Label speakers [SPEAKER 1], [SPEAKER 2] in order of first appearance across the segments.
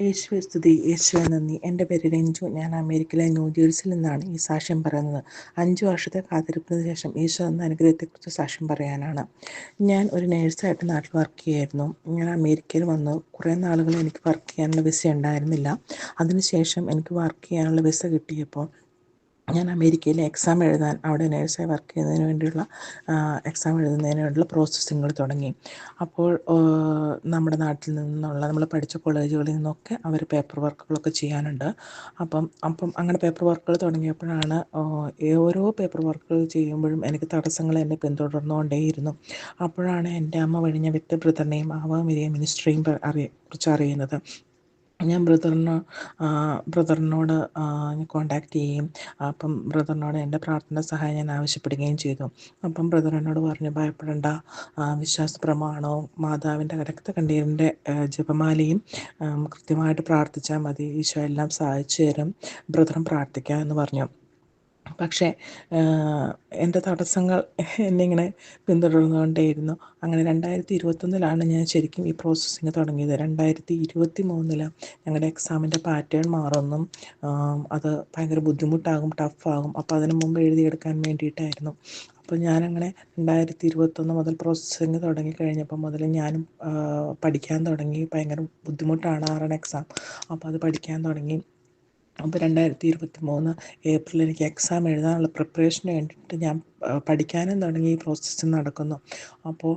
[SPEAKER 1] യേശുവെ സ്തുതി. യേശുവെ നന്ദി. എന്റെ പേര് രഞ്ജു. ഞാൻ അമേരിക്കയിലെ ന്യൂജേഴ്സിൽ നിന്നാണ് ഈ സാക്ഷ്യം പറയുന്നത്. അഞ്ച് വർഷത്തെ കാത്തിരിപ്പിന് ശേഷം ഈശോ എന്ന അനുഗ്രഹത്തെക്കുറിച്ച് സാക്ഷ്യം പറയാനാണ്. ഞാൻ ഒരു നേഴ്സായിട്ട് നാട്ടിൽ വർക്ക് ചെയ്യായിരുന്നു ഞാൻ അമേരിക്കയിൽ വന്നു കുറേ നാളുകൾ എനിക്ക് വർക്ക് ചെയ്യാനുള്ള വിസ ഉണ്ടായിരുന്നില്ല. അതിനുശേഷം എനിക്ക് വർക്ക് ചെയ്യാനുള്ള വിസ കിട്ടിയപ്പോൾ ഞാൻ അമേരിക്കയിൽ എക്സാം എഴുതാൻ അവിടെ നേഴ്സായി വർക്ക് ചെയ്യുന്നതിന് വേണ്ടിയുള്ള എക്സാം എഴുതുന്നതിന് വേണ്ടിയുള്ള പ്രോസസ്സിങ്ങൾ തുടങ്ങി. അപ്പോൾ നമ്മുടെ നാട്ടിൽ നിന്നുള്ള നമ്മൾ പഠിച്ച കോളേജുകളിൽ നിന്നൊക്കെ അവർ പേപ്പർ വർക്കുകളൊക്കെ ചെയ്യാനുണ്ട്. അപ്പം അപ്പം അങ്ങനെ പേപ്പർ വർക്കുകൾ തുടങ്ങിയപ്പോഴാണ് ഓരോ പേപ്പർ വർക്കുകൾ ചെയ്യുമ്പോഴും എനിക്ക് തടസ്സങ്ങൾ എന്നെ പിന്തുടർന്നുകൊണ്ടേയിരുന്നു. അപ്പോഴാണ് എന്റെ അമ്മ വഴിഞ്ഞ വിത്ത് ബ്രദറിനെയും ആവാമിരിയ മിനിസ്ട്രിയും അറിയ കുറിച്ച് അറിയുന്നത്. ഞാൻ ബ്രദറിന് ബ്രദറിനോട് കോണ്ടാക്ട് ചെയ്യുകയും അപ്പം ബ്രദറിനോട് എന്റെ പ്രാർത്ഥന സഹായം ഞാൻ ആവശ്യപ്പെടുകയും ചെയ്തു. അപ്പം ബ്രദർ എന്നോട് പറഞ്ഞു ഭയപ്പെടേണ്ട. വിശ്വാസ പ്രമാണവും മാതാവിന്റെ രക്തകണ്ണീരിന്റെ ജപമാലയും കൃത്യമായിട്ട് പ്രാർത്ഥിച്ചാൽ മതി. ഈശോ എല്ലാം സഹായിച്ചു തരും. ബ്രദറും പ്രാർത്ഥിക്കാം എന്ന് പറഞ്ഞു. പക്ഷേ എന്റെ തടസ്സങ്ങൾ എന്നെ ഇങ്ങനെ പിന്തുടർന്നുകൊണ്ടേയിരുന്നു. അങ്ങനെ രണ്ടായിരത്തി ഇരുപത്തൊന്നിലാണ് ഞാൻ ശരിക്കും ഈ പ്രോസസ്സിങ് തുടങ്ങിയത്. രണ്ടായിരത്തി ഇരുപത്തി മൂന്നിൽ ഞങ്ങളുടെ എക്സാമിന്റെ പാറ്റേൺ മാറുന്നു. അത് ഭയങ്കര ബുദ്ധിമുട്ടാകും ടഫാകും അപ്പോൾ അതിന് മുമ്പ് എഴുതിയെടുക്കാൻ വേണ്ടിയിട്ടായിരുന്നു. അപ്പോൾ ഞാനങ്ങനെ രണ്ടായിരത്തി ഇരുപത്തൊന്ന് മുതൽ പ്രോസസ്സിങ് തുടങ്ങി കഴിഞ്ഞപ്പോൾ മുതൽ ഞാനും പഠിക്കാൻ തുടങ്ങി. ഭയങ്കര ബുദ്ധിമുട്ടാണ് ആറാണ് എക്സാം അപ്പോൾ അത് പഠിക്കാൻ തുടങ്ങി. അപ്പോൾ രണ്ടായിരത്തി ഇരുപത്തി മൂന്ന് ഏപ്രിൽ എനിക്ക് എക്സാം എഴുതാനുള്ള പ്രിപ്പറേഷൻ വേണ്ടിയിട്ട് ഞാൻ പഠിക്കാനും തുടങ്ങി ഈ പ്രോസസ്സ് നടക്കുന്നു. അപ്പോൾ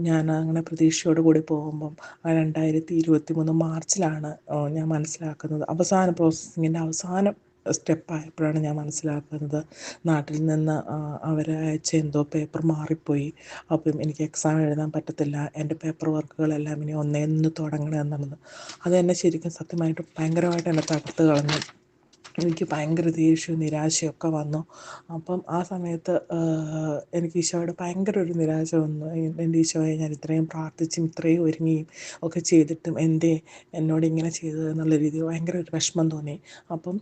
[SPEAKER 1] ഞാൻ അങ്ങനെ പ്രതീക്ഷയോട് കൂടി പോകുമ്പം രണ്ടായിരത്തി ഇരുപത്തി മൂന്ന് മാർച്ചിലാണ് ഞാൻ മനസ്സിലാക്കുന്നത്. അവസാന പ്രോസസ്സിങ്ങിന്റെ അവസാനം സ്റ്റെപ്പായപ്പോഴാണ് ഞാൻ മനസ്സിലാക്കുന്നത്. നാട്ടിൽ നിന്ന് അവർ അയച്ച എന്തോ പേപ്പർ മാറിപ്പോയി. അപ്പം എനിക്ക് എക്സാം എഴുതാൻ പറ്റത്തില്ല. എന്റെ പേപ്പർ വർക്കുകളെല്ലാം ഇനി ഒന്നേ നിന്ന് തുടങ്ങണം അത് എന്നെ ശരിക്കും സത്യമായിട്ട് ഭയങ്കരമായിട്ട് എന്നെ തകർത്ത് കളഞ്ഞു. എനിക്ക് ഭയങ്കര ദേഷ്യവും നിരാശയൊക്കെ വന്നു. അപ്പം ആ സമയത്ത് എനിക്ക് ഈശോയോട് ഭയങ്കര ഒരു നിരാശ വന്നു. എന്റെ ഈശോയെ ഞാൻ ഇത്രയും പ്രാർത്ഥിച്ചും ഇത്രയും ഒരുങ്ങിയും ഒക്കെ ചെയ്തിട്ടും എന്തേ എന്നോട് ഇങ്ങനെ ചെയ്തത് എന്നുള്ള രീതിയിൽ ഭയങ്കര ഒരു വിഷമം തോന്നി. അപ്പം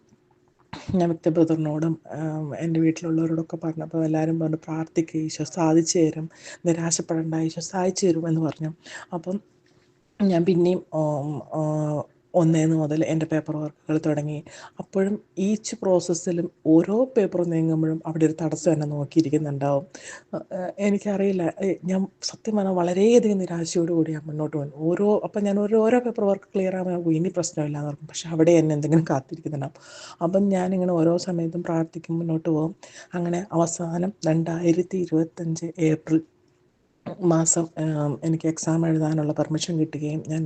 [SPEAKER 1] ഞാൻ വ്യക്തി ബ്രദറിനോടും എന്റെ വീട്ടിലുള്ളവരോടൊക്കെ പറഞ്ഞപ്പോൾ എല്ലാവരും പറഞ്ഞു പ്രാർത്ഥിക്കുക ഈശോ സാധിച്ചു തരും നിരാശപ്പെടേണ്ട ഈശോ സാധിച്ചു തരും എന്ന് പറഞ്ഞു. അപ്പം ഞാൻ പിന്നെയും ഒന്നേന്ന് മുതൽ എന്റെ പേപ്പർ വർക്കുകൾ തുടങ്ങി. അപ്പോഴും ഈച്ച് പ്രോസസ്സിലും ഓരോ പേപ്പർ നീങ്ങുമ്പോഴും അവിടെ ഒരു തടസ്സം എന്നെ നോക്കിയിരിക്കുന്നുണ്ടാവും. എനിക്കറിയില്ല. ഞാൻ സത്യം പറഞ്ഞാൽ വളരെയധികം നിരാശയോട് കൂടി ഞാൻ മുന്നോട്ട് പോകും ഓരോ അപ്പം ഞാൻ ഓരോ ഓരോ പേപ്പർ വർക്ക് ക്ലിയർ ആകുമ്പോൾ ഇനി പ്രശ്നമില്ല എന്ന് പറഞ്ഞു പക്ഷെ അവിടെ എന്നെ എന്തെങ്കിലും കാത്തിരിക്കുന്നുണ്ടാവും. അപ്പം ഞാനിങ്ങനെ ഓരോ സമയത്തും പ്രാർത്ഥിക്കും മുന്നോട്ട് പോകും. അങ്ങനെ അവസാനം രണ്ടായിരത്തി ഇരുപത്തഞ്ച് ഏപ്രിൽ മാസം എനിക്ക് എക്സാം എഴുതാനുള്ള പെർമിഷൻ കിട്ടുകയും ഞാൻ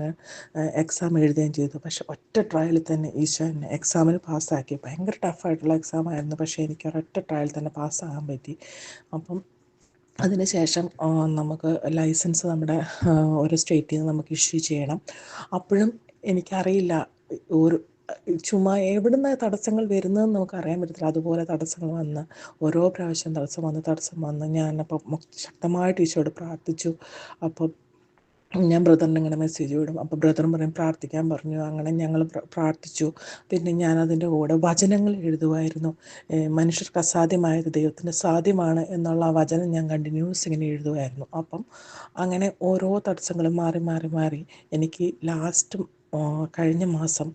[SPEAKER 1] എക്സാം എഴുതുകയും ചെയ്തു. പക്ഷെ ഒറ്റ ട്രയലിൽ തന്നെ ഈശോ എന്നെ എക്സാമിന് പാസ്സാക്കി ഭയങ്കര ടഫായിട്ടുള്ള എക്സാം ആയിരുന്നു. പക്ഷേ എനിക്ക് ഒരൊറ്റ ട്രയലിൽ തന്നെ പാസ്സാകാൻ പറ്റി. അപ്പം അതിനുശേഷം നമുക്ക് ലൈസൻസ് നമ്മുടെ ഓരോ സ്റ്റേറ്റിൽ നിന്ന് നമുക്ക് ഇഷ്യൂ ചെയ്യണം. അപ്പോഴും എനിക്കറിയില്ല ഒരു ചുമ്മാ എവിടുന്ന തടസ്സങ്ങൾ വരുന്നതെന്ന് നമുക്ക് അറിയാൻ പറ്റത്തില്ല. അതുപോലെ തടസ്സങ്ങൾ വന്ന് ഓരോ പ്രാവശ്യം തടസ്സം വന്ന് തടസ്സം വന്ന് ഞാൻ അപ്പോൾ ശക്തമായിട്ട് ഈശോയോട് പ്രാർത്ഥിച്ചു. അപ്പോൾ ഞാൻ ബ്രദറിന് ഇങ്ങനെ മെസ്സേജ് വിടും അപ്പോൾ ബ്രദറും പറയും പ്രാർത്ഥിക്കാൻ പറഞ്ഞു. അങ്ങനെ ഞങ്ങൾ പ്രാർത്ഥിച്ചു. പിന്നെ ഞാൻ അതിന്റെ കൂടെ വചനങ്ങൾ എഴുതുമായിരുന്നു മനുഷ്യർക്ക് അസാധ്യമായത് ദൈവത്തിന് സാധ്യമാണ് എന്നുള്ള വചനം ഞാൻ കണ്ടിന്യൂസ് ഇങ്ങനെ എഴുതുമായിരുന്നു അപ്പം അങ്ങനെ ഓരോ തടസ്സങ്ങളും മാറി മാറി മാറി എനിക്ക് ലാസ്റ്റ് കഴിഞ്ഞ മാസം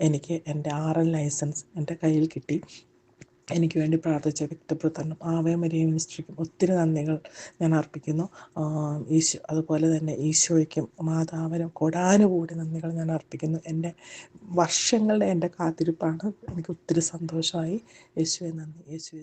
[SPEAKER 1] എനിക്ക് എന്റെ ആർ എൽ ലൈസൻസ് എന്റെ കയ്യിൽ കിട്ടി. എനിക്ക് വേണ്ടി പ്രാർത്ഥിച്ച വ്യക്തിപ്രധാനം ആവേ മരിയ മിനിസ്ട്രിക്കും ഒത്തിരി നന്ദികൾ ഞാൻ അർപ്പിക്കുന്നു. ഈശോ അതുപോലെ തന്നെ ഈശോയ്ക്കും മാതാവിനും കൊടാനുകൂടി നന്ദികൾ ഞാൻ അർപ്പിക്കുന്നു. എന്റെ വർഷങ്ങളുടെ എന്റെ കാത്തിരിപ്പാണ്. എനിക്ക് ഒത്തിരി സന്തോഷമായി. യേശുവെ നന്ദി. യേശുവെ